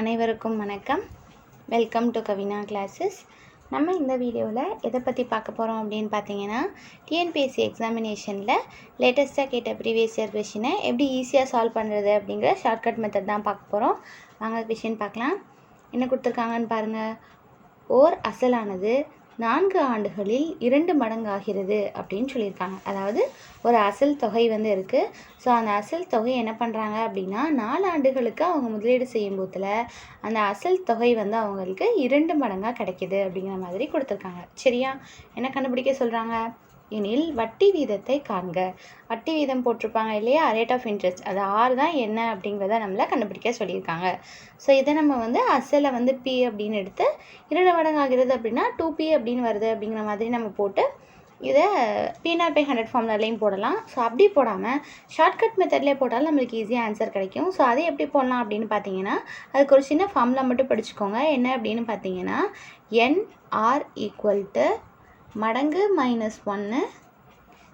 அனைவருக்கும் வணக்கம். Welcome to Kavina classes நம்ம இந்த வீடியோவில் எதை பற்றி பார்க்க போகிறோம் அப்படின்னு பார்த்தீங்கன்னா டிஎன்பிஎஸ்சி எக்ஸாமினேஷனில் லேட்டஸ்ட்டாக கேட்ட ப்ரீவியஸ் இயர் கொஷினை எப்படி ஈஸியாக சால்வ் பண்ணுறது அப்படிங்கிற ஷார்ட்கட் மெத்தட் தான் பார்க்க போகிறோம் வாங்க கொஷின் பார்க்கலாம். என்ன கொடுத்துருக்காங்கன்னு பாருங்கள் ஓர் அசலானது நான்கு ஆண்டுகளில் இரண்டு மடங்காகிறது அப்படின்னு சொல்லியிருக்காங்க. அதாவது ஒரு அசல் தொகை வந்து இருக்குது ஸோ அந்த அசல் தொகை என்ன பண்ணுறாங்க அப்படின்னா நாலு ஆண்டுகளுக்கு அவங்க முதலீடு செய்யும் போதில் அந்த அசல் தொகை வந்து அவங்களுக்கு இரண்டு மடங்காக கிடைக்கிது அப்படிங்கிற மாதிரி கொடுத்துருக்காங்க. சரியா? என்ன கண்டுபிடிக்க சொல்கிறாங்க எனில் வட்டி வீதத்தை காண்க. வட்டி வீதம் போட்டிருப்பாங்க இல்லையா? ரேட் ஆஃப் இன்ட்ரெஸ்ட் அது ஆறு தான் என்ன அப்படிங்கிறத நம்மளை கண்டுபிடிக்க சொல்லியிருக்காங்க. ஸோ இதை நம்ம வந்து அசலை வந்து பி அப்படின்னு எடுத்து இரண்டு மடங்கு ஆகிறது அப்படின்னா டூ பி அப்படின்னு வருது அப்படிங்கிற மாதிரி நம்ம போட்டு இதை பினார் பை ஹண்ட்ரட் ஃபார்ம்லாலையும் போடலாம். ஸோ அப்படி போடாமல் ஷார்ட்கட் மெத்தட்லேயே போட்டாலும் நம்மளுக்கு ஈஸியாக ஆன்சர் கிடைக்கும். ஸோ அதை எப்படி போடலாம் அப்படின்னு பார்த்தீங்கன்னா அதுக்கு ஒரு சின்ன ஃபார்முலா மட்டும் படிச்சுக்கோங்க. என்ன அப்படின்னு பார்த்தீங்கன்னா என்ஆர் ஈக்குவல் டு மடங்கு மைனஸ் ஒன்று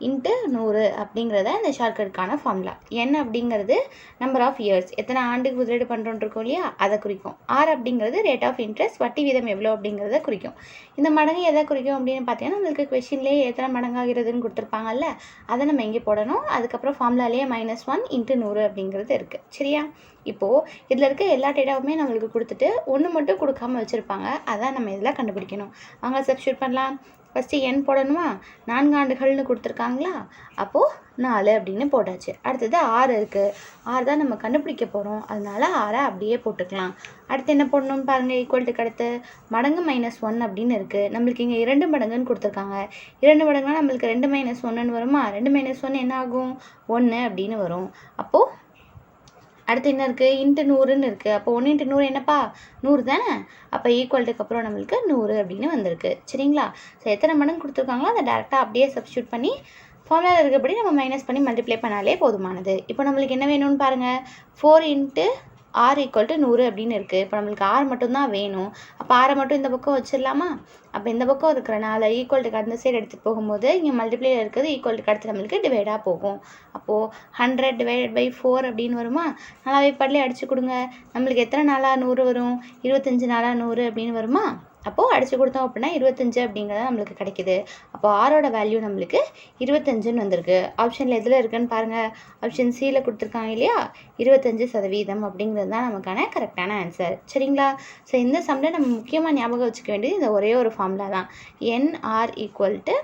இன்ட்டு நூறு அப்படிங்கிறத இந்த ஷார்ட்கட்கான ஃபார்முலா என் அப்படிங்கிறது நம்பர் ஆஃப் இயர்ஸ் எத்தனை ஆண்டுக்கு முதலீடு பண்ணுறோன்ட்ருக்கோம் இல்லையா? அதை குறிக்கும். ஆர் அப்படிங்கிறது ரேட் ஆஃப் இன்ட்ரெஸ்ட் வட்டி வீதம் எவ்வளோ அப்படிங்கிறத குறிக்கும். இந்த மடங்கு எதை குறிக்கும் அப்படின்னு பார்த்தீங்கன்னா நம்மளுக்கு கொஷின்லேயே எத்தனை மடங்காகிறதுன்னு கொடுத்துருப்பாங்கல்ல அதை நம்ம எங்கே போடணும்? அதுக்கப்புறம் ஃபார்முலாலேயே மைனஸ் ஒன் இன்ட்டு நூறு அப்படிங்கிறது இருக்குது சரியா? இப்போது இதில் இருக்க எல்லா டேட்டாவுமே நம்மளுக்கு கொடுத்துட்டு ஒன்று மட்டும் கொடுக்காம வச்சுருப்பாங்க. அதான் நம்ம இதில் கண்டுபிடிக்கணும். வாங்க சப்ஸ்டியூட் பண்ணலாம். ஃபஸ்ட்டு என் போடணுமா? நான்கு ஆண்டுகள்னு கொடுத்துருக்காங்களா? அப்போது நாலு அப்படின்னு போட்டாச்சு. அடுத்தது ஆறு இருக்குது ஆறு தான் நம்ம கண்டுபிடிக்க போகிறோம் அதனால ஆறை அப்படியே போட்டுக்கலாம். அடுத்து என்ன போடணும்னு பாருங்கள் ஈக்குவல்ட்டுக்கு அடுத்து மடங்கு மைனஸ் ஒன் அப்படின்னு இருக்குது நம்மளுக்கு இங்கே இரண்டு மடங்குன்னு கொடுத்துருக்காங்க. இரண்டு மடங்குனா நம்மளுக்கு ரெண்டு மைனஸ் ஒன்றுன்னு வருமா? ரெண்டு மைனஸ் ஒன்று என்ன ஆகும்? ஒன்று அப்படின்னு வரும். அப்போது அடுத்து என்ன இருக்குது இன்ட்டு நூறுன்னு இருக்குது அப்போ ஒன்று இன்ட்டு நூறு என்னப்பா? நூறு தானே? அப்போ ஈக்குவல்ட்டுக்கு அப்புறம் நம்மளுக்கு நூறு அப்படின்னு வந்திருக்கு. சரிங்களா? ஸோ எத்தனை மடங்கு கொடுத்துருக்காங்களோ அதை டேரெக்டாக அப்படியே சப்ஸ்டியூட் பண்ணி ஃபார்முலாவில் இருக்கபடி நம்ம மைனஸ் பண்ணி மல்டிப்ளை பண்ணாலே போதுமானது. இப்போ நம்மளுக்கு என்ன வேணும்னு பாருங்கள் four into R equal to நூறு அப்படின்னு இருக்குது இப்போ நம்மளுக்கு ஆர் மட்டும்தான் வேணும். அப்போ ஆரை மட்டும் இந்த பக்கம் வச்சிடலாமா? அப்போ இந்த பக்கம் இருக்கிறனால ஈக்குவல்ட்டுக்கு e அந்த சைடு எடுத்துகிட்டு போகும்போது இங்கே மல்டிப்ளேயில் இருக்கிறது e ஈக்குவல்ட்டுக்கு அடுத்து நம்மளுக்கு டிவைடாக போகும். அப்போது ஹண்ட்ரட் டிவைடட் பை ஃபோர் அப்படின்னு வருமா? நல்லாவே படலே அடிச்சு கொடுங்க. நம்மளுக்கு எத்தனை நாளாக நூறு வரும்? இருபத்தஞ்சி நாளாக நூறு அப்படின்னு வருமா? அப்போது அடித்து கொடுத்தோம் அப்படின்னா இருபத்தஞ்சு அப்படிங்கிறது நம்மளுக்கு கிடைக்குது. அப்போ ஆரோட வேல்யூ நம்மளுக்கு இருபத்தஞ்சுன்னு வந்திருக்கு. ஆப்ஷனில் எதில் இருக்குன்னு பாருங்கள் ஆப்ஷன் சியில் கொடுத்துருக்காங்க இல்லையா? இருபத்தஞ்சு சதவீதம் அப்படிங்கிறது தான் நமக்கான கரெக்டான ஆன்சர் சரிங்களா? ஸோ இந்த சம்மில் நம்ம முக்கியமாக ஞாபகம் வச்சுக்க வேண்டியது இந்த ஒரே ஒரு ஃபார்முலா தான். என்ஆர் ஈக்குவல் டு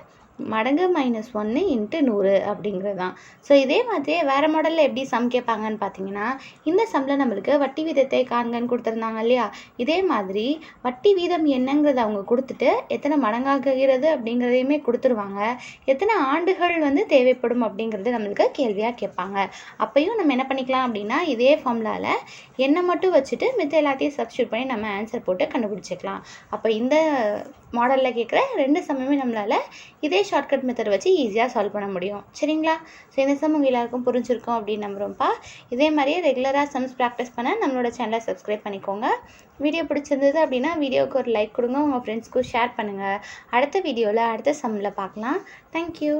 மடங்கு மைனஸ் ஒன்று இன்ட்டு நூறு அப்படிங்கிறது தான் ஸோ இதே மாதிரியே வேறு மாடலில் எப்படி சம் கேட்பாங்கன்னு பார்த்தீங்கன்னா இந்த சம்மில் நம்மளுக்கு வட்டி வீதத்தை காண்கன்னு கொடுத்துருந்தாங்க இல்லையா? இதே மாதிரி வட்டி வீதம் என்னங்கிறத அவங்க கொடுத்துட்டு எத்தனை மடங்காகிறது அப்படிங்கிறதையுமே கொடுத்துருவாங்க. எத்தனை ஆண்டுகள் வந்து தேவைப்படும் அப்படிங்கிறது நம்மளுக்கு கேள்வியாக கேட்பாங்க. அப்பையும் நம்ம என்ன பண்ணிக்கலாம் அப்படின்னா இதே ஃபார்முலாவில் எண்ணெய் மட்டும் வச்சுட்டு மித்த எல்லாத்தையும் சப்ஸ்டியூட் பண்ணி நம்ம ஆன்சர் போட்டு கண்டுபிடிச்சிக்கலாம். அப்போ இந்த மாடலில் கேட்குற ரெண்டு சமயமே நம்மளால் இதே ஷார்ட்கட் மெத்தட் வச்சு ஈஸியாக சால்வ் பண்ண முடியும். சரிங்களா? ஸோ இந்த சம் உங்கள் எல்லாருக்கும் புரிஞ்சிருக்கும் அப்படின்னு நம்புகிறோம்ப்பா இதே மாதிரியே ரெகுலராக சம்ஸ் ப்ராக்டிஸ் பண்ண நம்மளோட சேனலை சப்ஸ்கிரைப் பண்ணிக்கோங்க. வீடியோ பிடிச்சிருந்தது அப்படின்னா வீடியோவுக்கு ஒரு லைக் கொடுங்க. உங்கள் ஃப்ரெண்ட்ஸ்க்கும் ஷேர் பண்ணுங்கள் அடுத்த வீடியோவில் அடுத்த சம்மில் பார்க்கலாம். தேங்க்யூ